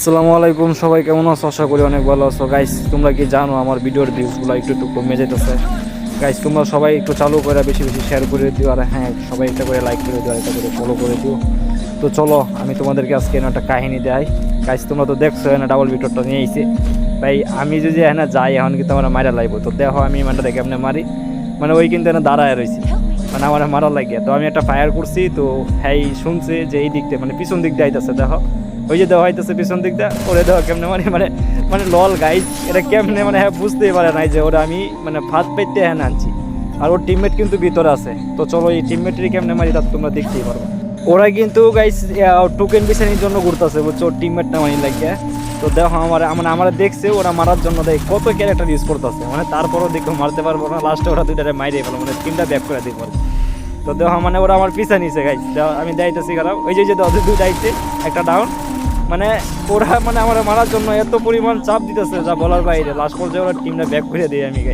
আসসালামু আলাইকুম, সবাই কেমন আছো? আশা করি অনেক ভালো আছো। গাইস তোমরা কি জানো আমার ভিডিওর ভিউজগুলো একটু একটু কমে যাইতেছে? গাইস তোমরা সবাই একটু চালু করে বেশি বেশি শেয়ার করে দিও। আর হ্যাঁ সবাই একটা করে লাইক করে দিও একটা করে ফলো করে দিও। তো চলো, আমি তোমাদেরকে আজকে এনে একটা কাহিনী দেয় গাইস তোমরা তো দেখছ, এনে ডাবল ভিডিওটা নিয়ে আইছি। তাই আমি যদি এখানে যাই, এখন কিন্তু আমার মারা লাগবো তো দেখো, আমি মানে কেমনে মারি? মানে ওই কিন্তু এনে দাঁড়ায় রয়েছে মানে আমার মারা লাগে। তো আমি একটা ফায়ার করছি, তো হ্যাঁ শুনছে যে এই দিক দিয়ে মানে পিছন দিক দিয়ে আইতেছে, দেখো। ওই যে দেওয়া হইতেছে পিছন দিক দিয়ে ওরে দেওয়া কেমনে? মানে মানে মানে লল গাইজ এটা কেমনে? মানে হ্যাঁ বুঝতেই পারে নাই যে ওরা আমি মানে ফাঁদ পেতে হ্যাঁ আনছি। আর ওর টিমমেট কিন্তু ভিতরে আছে। তো চলো এই টিমমেটেরই কেমনে মারি তা তোমরা দেখতেই পারবে ওরা কিন্তু গাইস টোকেন বিছানির জন্য ঘুরতেছে, বুঝছ? ওর টিমমেট না মানি লাগে তো দেখো আমার মানে আমরা দেখছে, ওরা মারার জন্য দেখ কত ক্যারেক্টার ইউজ করতেছে। মানে তারপরও দেখো মারতে পারব না লাস্টে ওরা দুইটারে মাইরে ফেলো। মানে টিমটা ব্যাক করে পারবে তো দেখো মানে ওরা আমার পিছা নিছে গাইস আমি দেখাইতেছি খারাপ ওই যে যে আইছে, একটা ডাউন মানে ওরা মানে আমার মারার জন্য এত পরিমাণ চাপ দিতেছে যা বলার বাইরে। লাস্ট পর্যায়ে ওরা টিমটা ব্যাক করে দিই আমি গাই